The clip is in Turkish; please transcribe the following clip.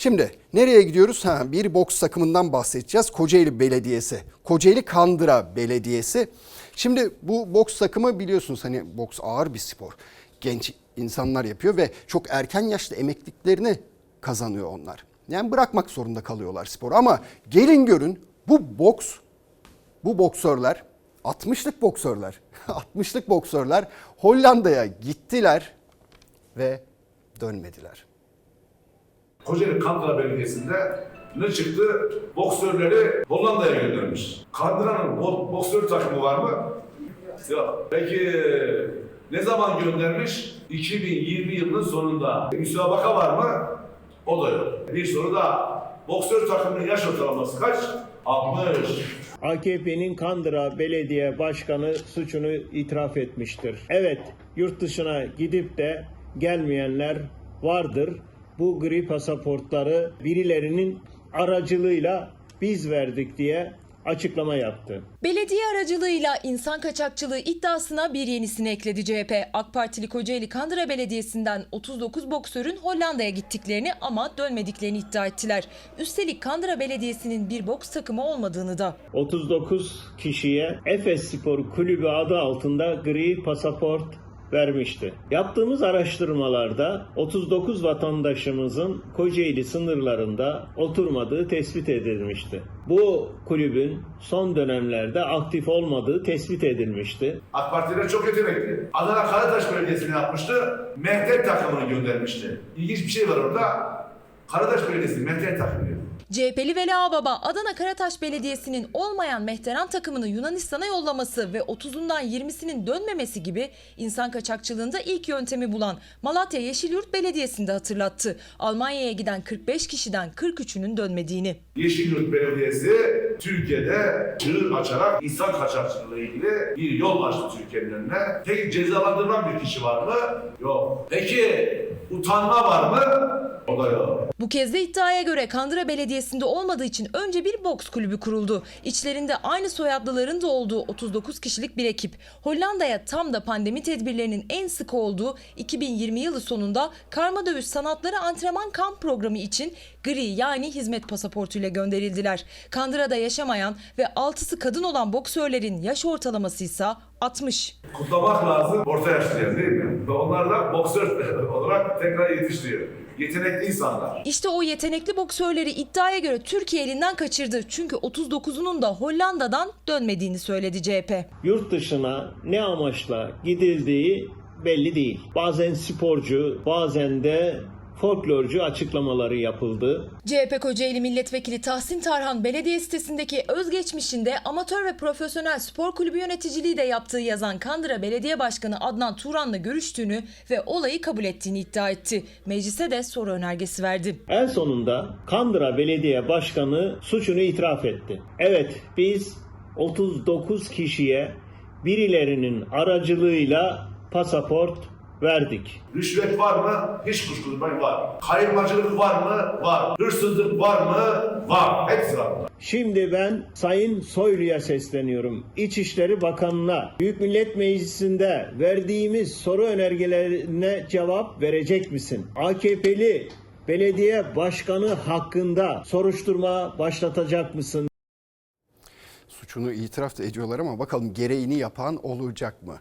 Şimdi nereye gidiyoruz? Ha, bir boks takımından bahsedeceğiz. Kocaeli Belediyesi. Kocaeli Kandıra Belediyesi. Şimdi bu boks takımı biliyorsunuz hani boks ağır bir spor. Genç insanlar yapıyor ve çok erken yaşta emekliliklerini kazanıyor onlar. Yani bırakmak zorunda kalıyorlar sporu ama gelin görün bu boks bu boksörler 60'lık boksörler 60'lık boksörler Hollanda'ya gittiler ve dönmediler. Kocaeli Kandıra Belediyesi'nde ne çıktı? Boksörleri Hollanda'ya göndermiş. Kandıra'nın bo- boksör takımı var mı? Yok. Peki ne zaman göndermiş? 2020 yılının sonunda. Müsabaka var mı? O da yok. Bir soru daha. Boksör takımının yaş ortalaması kaç? 60. AKP'nin Kandıra Belediye Başkanı suçunu itiraf etmiştir. Evet, yurt dışına gidip de gelmeyenler vardır. Bu gri pasaportları birilerinin aracılığıyla biz verdik diye açıklama yaptı. Belediye aracılığıyla insan kaçakçılığı iddiasına bir yenisini ekledi CHP. AK Partili Kocaeli Kandıra Belediyesi'nden 39 boksörün Hollanda'ya gittiklerini ama dönmediklerini iddia ettiler. Üstelik Kandıra Belediyesi'nin bir boks takımı olmadığını da. 39 kişiye Efes Spor Kulübü adı altında gri pasaport vermişti. Yaptığımız araştırmalarda 39 vatandaşımızın Kocaeli sınırlarında oturmadığı tespit edilmişti. Bu kulübün son dönemlerde aktif olmadığı tespit edilmişti. AK Partiler çok yetenekli. Adana Karataş Belediyesi'ne yapmıştı. Mehter takımını göndermişti. İlginç bir şey var orada. Karataş Belediyesi Mehter takımı. CHP'li Veli Ağbaba, Adana Karataş Belediyesi'nin olmayan Mehteran takımını Yunanistan'a yollaması ve 30'undan 20'sinin dönmemesi gibi insan kaçakçılığında ilk yöntemi bulan Malatya Yeşilyurt Belediyesi'nde hatırlattı. Almanya'ya giden 45 kişiden 43'ünün dönmediğini. Yeşilyurt Belediyesi Türkiye'de çığır açarak insan kaçakçılığı ilgili bir yol açtı Türkiye'nin önüne. Peki cezalandırılan bir kişi var mı? Yok. Peki utanma var mı? O da yok. Bu kez de iddiaya göre Kandıra Belediyesi'nde olmadığı için önce bir boks kulübü kuruldu. İçlerinde aynı soyadlıların da olduğu 39 kişilik bir ekip. Hollanda'ya tam da pandemi tedbirlerinin en sık olduğu 2020 yılı sonunda karma dövüş sanatları antrenman kamp programı için gri yani hizmet pasaportuyla gönderildiler. Kandıra'da yaşamayan ve altısı kadın olan boksörlerin yaş ortalaması ise 60. Kutlamak lazım orta yaşlılar değil mi? Ve onlar da boksör olarak tekrar yetiştiriyor. Yetenekli insanlar. İşte o yetenekli boksörleri iddiaya göre Türkiye elinden kaçırdı. Çünkü 39'unun da Hollanda'dan dönmediğini söyledi CHP. Yurt dışına ne amaçla gidildiği belli değil. Bazen sporcu, bazen de folklorcu açıklamaları yapıldı. CHP Kocaeli Milletvekili Tahsin Tarhan belediye sitesindeki özgeçmişinde amatör ve profesyonel spor kulübü yöneticiliği de yaptığı yazan Kandıra Belediye Başkanı Adnan Turan'la görüştüğünü ve olayı kabul ettiğini iddia etti. Meclise de soru önergesi verdi. En sonunda Kandıra Belediye Başkanı suçunu itiraf etti. Evet biz 39 kişiye birilerinin aracılığıyla pasaport verdik. Rüşvet var mı? Hiç kuşku duymayın var. Kayırmacılık var mı? Var. Hırsızlık var mı? Var. Hepsi var. Şimdi ben Sayın Soylu'ya sesleniyorum. İçişleri Bakanı'na Büyük Millet Meclisi'nde verdiğimiz soru önergelerine cevap verecek misin? AKP'li belediye başkanı hakkında soruşturma başlatacak mısın? Suçunu itiraf da ediyorlar ama bakalım gereğini yapan olacak mı?